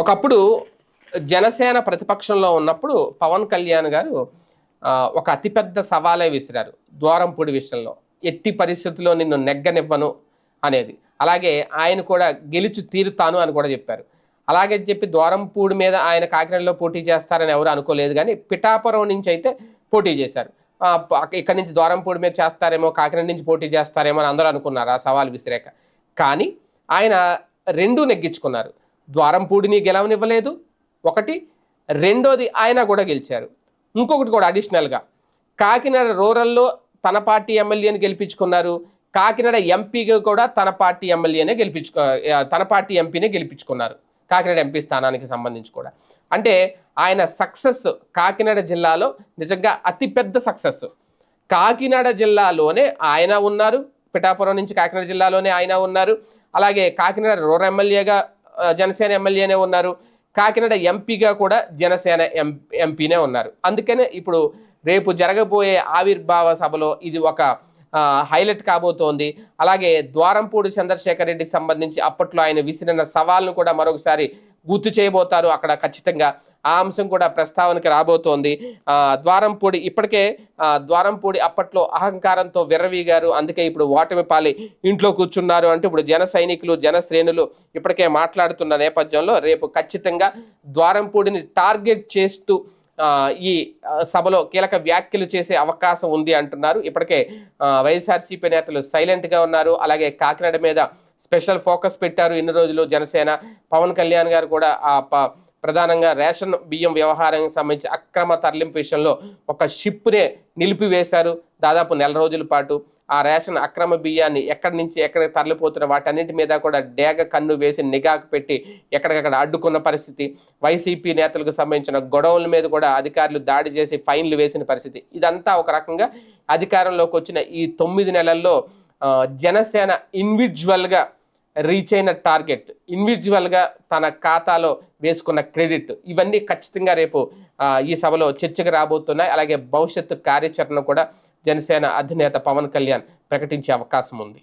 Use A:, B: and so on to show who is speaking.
A: ఒకప్పుడు జనసేన ప్రతిపక్షంలో ఉన్నప్పుడు పవన్ కళ్యాణ్ గారు ఒక అతిపెద్ద సవాలే విసిరారు ద్వారంపూడి విషయంలో. ఎట్టి పరిస్థితుల్లో నిన్ను నెగ్గనివ్వను అనేది. అలాగే ఆయన కూడా గెలిచి తీరుతాను అని కూడా చెప్పారు. అలాగే చెప్పి ద్వారంపూడి మీద ఆయన కాకినాడలో పోటీ చేస్తారని ఎవరు అనుకోలేదు కానీ పిఠాపురం నుంచి అయితే పోటీ చేశారు. ఇక్కడ నుంచి ద్వారంపూడి మీద చేస్తారేమో కాకినాడ నుంచి పోటీ చేస్తారేమో అని అందరూ అనుకున్నారు ఆ సవాల్ విసిరాక. కానీ ఆయన రెండూ నెగ్గించుకున్నారు. ద్వారంపూడిని గెలవనివ్వలేదు. ఒకటి. రెండోది ఆయన కూడా గెలిచారు. ఇంకొకటి కూడా అడిషనల్గా. కాకినాడ రూరల్లో తన పార్టీ ఎమ్మెల్యేని గెలిపించుకున్నారు. కాకినాడ ఎంపీగా కూడా తన పార్టీ ఎమ్మెల్యేనే గెలిపించుకో తన పార్టీ ఎంపీనే గెలిపించుకున్నారు. కాకినాడ ఎంపీ స్థానానికి సంబంధించి కూడా. అంటే ఆయన సక్సెస్ కాకినాడ జిల్లాలో నిజంగా అతిపెద్ద సక్సెస్. కాకినాడ జిల్లాలోనే ఆయన ఉన్నారు. పిఠాపురం నుంచి కాకినాడ జిల్లాలోనే ఆయన ఉన్నారు. అలాగే కాకినాడ రూరల్ ఎమ్మెల్యేగా జనసేన ఎమ్మెల్యేనే ఉన్నారు. కాకినాడ ఎంపీగా కూడా జనసేన ఎం ఎంపీనే ఉన్నారు. అందుకనే ఇప్పుడు రేపు జరగబోయే ఆవిర్భావ సభలో ఇది ఒక హైలైట్ కాబోతోంది. అలాగే ద్వారంపూడి చంద్రశేఖర్ రెడ్డికి సంబంధించి అప్పట్లో ఆయన విసిరిన సవాల్ను కూడా మరొకసారి గుర్తు చేయబోతారు అక్కడ ఖచ్చితంగా. ఆ అంశం కూడా ప్రస్తావనకి రాబోతోంది. ద్వారంపూడి ఇప్పటికే ద్వారంపూడి అప్పట్లో అహంకారంతో విర్రవీగారు. అందుకే ఇప్పుడు ఓటమి పాలి ఇంట్లో కూర్చున్నారు అంటే ఇప్పుడు జన సైనికులు జన శ్రేణులు ఇప్పటికే మాట్లాడుతున్న నేపథ్యంలో రేపు ఖచ్చితంగా ద్వారంపూడిని టార్గెట్ చేస్తూ ఈ సభలో కీలక వ్యాఖ్యలు చేసే అవకాశం ఉంది అంటున్నారు. ఇప్పటికే వైఎస్ఆర్సీపీ నేతలు సైలెంట్గా ఉన్నారు. అలాగే కాకినాడ మీద స్పెషల్ ఫోకస్ పెట్టారు. ఇన్ని రోజులు జనసేన. పవన్ కళ్యాణ్ గారు కూడా ఆ ప- ప్రధానంగా రేషన్ బియ్యం వ్యవహారానికి సంబంధించి అక్రమ తరలింపు విషయంలో ఒక షిప్నే నిలిపివేశారు. దాదాపు నెల రోజుల పాటు ఆ రేషన్ అక్రమ బియ్యాన్ని ఎక్కడి నుంచి ఎక్కడికి తరలిపోతున్న వాటన్నిటి మీద కూడా డేగ కన్ను వేసి నిఘాకు పెట్టి ఎక్కడికక్కడ అడ్డుకున్న పరిస్థితి. వైసీపీ నేతలకు సంబంధించిన గొడవల మీద కూడా అధికారులు దాడి చేసి ఫైన్లు వేసిన పరిస్థితి. ఇదంతా ఒక రకంగా అధికారంలోకి వచ్చిన ఈ తొమ్మిది నెలల్లో జనసేన ఇండివిజువల్గా రీచ్ అయిన టార్గెట్ ఇండివిజువల్గా తన ఖాతాలో వేసుకున్న క్రెడిట్ ఇవన్నీ ఖచ్చితంగా రేపు ఈ సభలో చర్చకు రాబోతున్నాయి. అలాగే భవిష్యత్తు కార్యాచరణ కూడా జనసేన అధినేత పవన్ కళ్యాణ్ ప్రకటించే అవకాశం ఉంది.